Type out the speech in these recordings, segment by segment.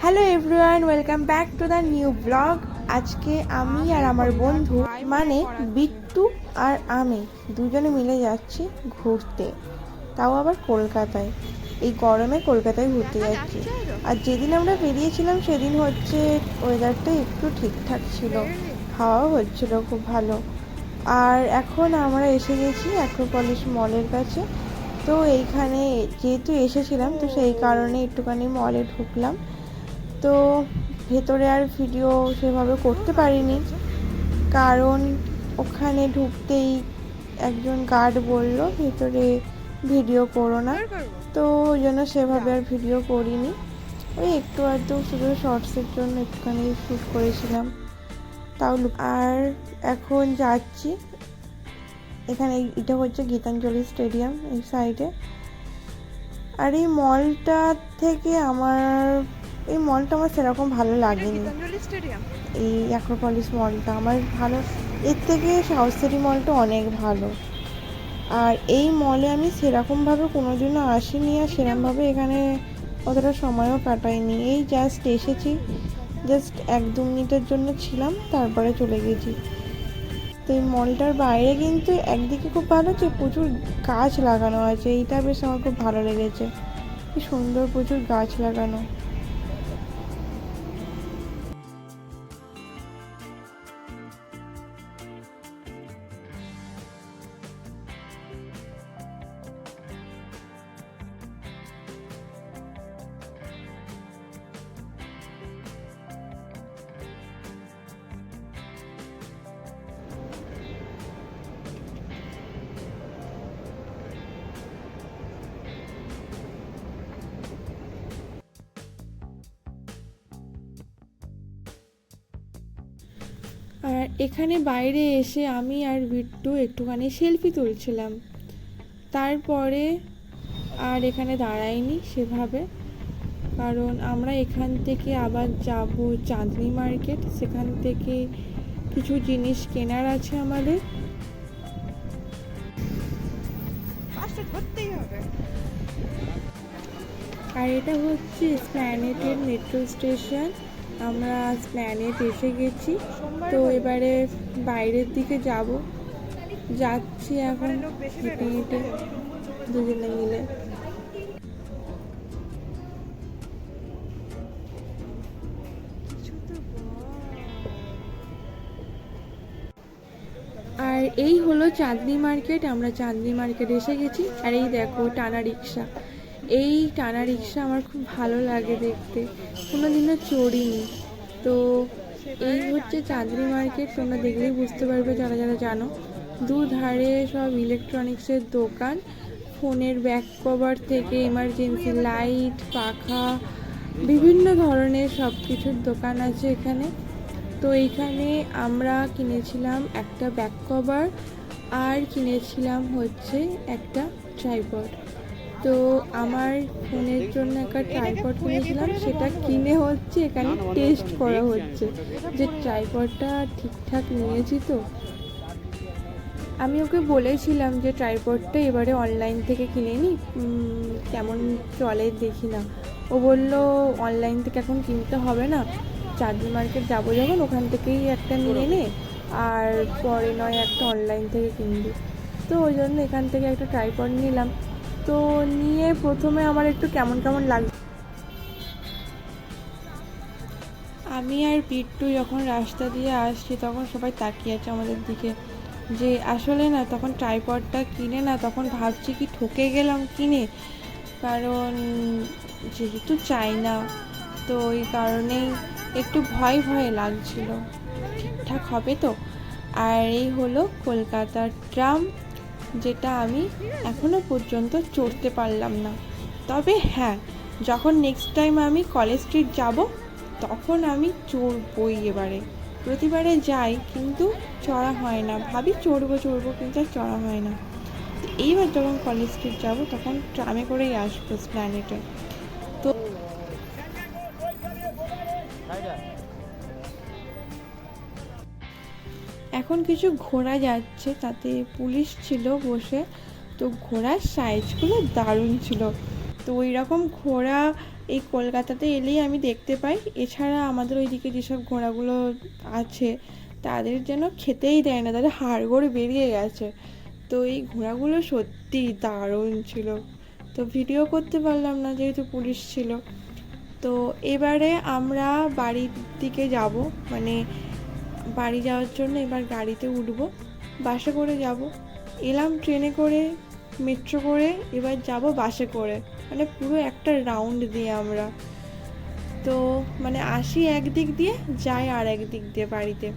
Hello everyone welcome back to the new blog আজকে আমি আর আমার বন্ধু মানে বিট্টু আর আমি দুজনে মিলে যাচ্ছি ঘুরতে। তাও আবার কলকাতায়। এই গরমে কলকাতায় ঘুরতে যাচ্ছি। আর যেদিন আমরা বেরিয়েছিলাম সেদিন হচ্ছে ওয়েদারটা একটু ঠিকঠাক ছিল। হাওয়াও হচ্ছিল খুব ভালো। আর এখন আমরা এসে গেছি অ্যাক্রোপলিস মলের কাছে। তো এইখানে যেহেতু এসেছিলাম, তো সেই কারণে একটুখানি মলে ঢুকলাম। তো ভেতরে আর ভিডিও সেভাবে করতে পারিনি। কারণ ওখানে ঢুকতেই একজন গার্ড বলল, ভেতরে ভিডিও করো না। তো ওই জন্য সেভাবে আর ভিডিও করিনি। ওই একটু আধটু শুধু শর্টসের জন্য একটুখানি শ্যুট করেছিলাম। তাও লু- আর এখন যাচ্ছি। এখানে এটা হচ্ছে গীতাঞ্জলি স্টেডিয়াম এই সাইডে। আর এই মলটা থেকে আমার এই মলটা আমার সেরকম ভালো লাগেনি। এই অ্যাক্রোপলিস মলটা আমার ভালো এর থেকে সাউথ সিটি মলটা অনেক ভালো। আর এই মলে আমি সেরকমভাবে কোনোদিনও আসিনি আর সেরকমভাবে এখানে অতটা সময়ও কাটাইনি। এই জাস্ট এসেছি। জাস্ট এক দু মিনিটের জন্য ছিলাম, তারপরে চলে গেছি। তো এই মলটার বাইরে কিন্তু একদিকে খুব ভালো যে প্রচুর গাছ লাগানো আছে, এইটা বেশ আমার খুব ভালো লেগেছে। কি সুন্দর প্রচুর গাছ লাগানো। আর এখানে বাইরে এসে আমি আর বিট্টু একটুখানি সেলফি তুলছিলাম। তারপরে আর এখানে দাঁড়াইনি সেভাবে। কারণ আমরা এখান থেকে আবার যাব চাঁদনি মার্কেট। সেখান থেকে কিছু জিনিস কেনার আছে আমাদের। আর এটা হচ্ছে স্প্ল্যানেটের মেট্রো স্টেশন আমরা স্প্ল্যানেট এসে গেছি। তো এবারে বাইরের দিকে যাব। যাচ্ছি এখন হেঁটে হেঁটে দুজনে মিলে। আর এই হলো চাঁদনি মার্কেট। আমরা চাঁদনি মার্কেট এসে গেছি। আর এই দেখো টানা রিক্সা। এই টানা রিক্সা আমার খুব ভালো লাগে দেখতে। কোনো দিনও চড়িনি। তো এই হচ্ছে চাঁদনি মার্কেট, তোমরা দেখলেই বুঝতে পারবে যারা যারা জানো। দুধারে সব ইলেকট্রনিক্সের দোকান, ফোনের ব্যাক কভার থেকে এমার্জেন্সি লাইট পাখা, বিভিন্ন ধরনের সব কিছুর দোকান আছে এখানে। তো এইখানে আমরা কিনেছিলাম একটা ব্যাক কভার আর কিনেছিলাম হচ্ছে একটা ট্রাইপড তো আমার ফোনের জন্য একটা ট্রাইপড কিনেছিলাম, সেটা কিনে হচ্ছে, এখানে টেস্ট করা হচ্ছে। যে ট্রাইপডটা ঠিকঠাক নিয়েছি তো। আমি ওকে বলেছিলাম যে ট্রাইপডটা এবারে অনলাইন থেকে কিনে নি কেমন চলে দেখি না। ও বলল অনলাইন থেকে এখন কিনতে হবে না, চাঁদনি মার্কেট যাব যখন, ওখান থেকেই একটা নিয়ে নে, আর পরে নয় একটা অনলাইন থেকে কিনবি। তো ওই জন্য এখান থেকে একটা ট্রাইপড নিলাম। তো নিয়ে প্রথমে আমার একটু কেমন কেমন লাগ আমি আর পিট্টু যখন রাস্তা দিয়ে আসছি, তখন সবাই তাকিয়ে আছে আমাদের দিকে। যে আসলে না, তখন ট্রাইপডটা কিনে না, তখন ভাবছি কি ঠকে গেলাম কিনে? কারণ যেহেতু চাই না তো ওই কারণেই একটু ভয় ভয় লাগছিল। ঠিকঠাক হবে তো? আর এই হলো কলকাতার ট্রাম। যেটা আমি এখনও পর্যন্ত চড়তে পারলাম না। তবে হ্যাঁ যখন নেক্সট টাইম আমি কলেজ স্ট্রিট যাব, তখন আমি চড়বই এবারে। প্রতিবারে যাই, কিন্তু চড়া হয় না। ভাবি চড়বো চড়বো, কিন্তু আর চড়া হয় না। এইবার যখন কলেজ স্ট্রিট যাব, তখন ট্রামে করেই আসব প্ল্যানেটে তো এখন কিছু ঘোড়া যাচ্ছে, তাতে পুলিশ ছিল বসে। তো ঘোড়ার সাইজগুলো দারুণ ছিল। তো ওই রকম ঘোড়া এই কলকাতাতে এলেই আমি দেখতে পাই। এছাড়া আমাদের ওইদিকে যেসব ঘোড়াগুলো আছে, তাদের যেন খেতেই দেয় না, তাদের হাড়গোড় বেরিয়ে গেছে। তো এই ঘোড়াগুলো সত্যি দারুণ ছিল। তো ভিডিও করতে পারলাম না যেহেতু পুলিশ ছিল। তো এবারে আমরা বাড়ির দিকে যাব। মানে বাড়ি যাওয়ার জন্য এবার গাড়িতে উঠব, বাসে করে যাব। এলাম ট্রেনে করে, মেট্রো করে, এবার যাব বাসে করে। মানে পুরো একটা রাউন্ড দিয়ে আমরা। তো মানে আসি একদিক দিয়ে, যাই আর একদিক দিয়ে বাড়িতে।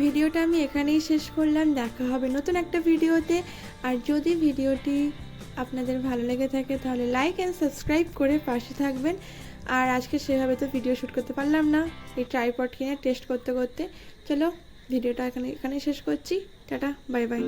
ভিডিওটা আমি এখানেই শেষ করলাম। দেখা হবে নতুন একটা ভিডিওতে। আর যদি ভিডিওটি আপনাদের ভালো লেগে থাকে, তাহলে লাইক অ্যান্ড সাবস্ক্রাইব করে পাশে থাকবেন। আর আজকে সেভাবে তো ভিডিও শ্যুট করতে পারলাম না। এই ট্রাইপড কিনে টেস্ট করতে করতে। চলো, ভিডিওটা এখানে, এখানেই শেষ করছি। Tata bye bye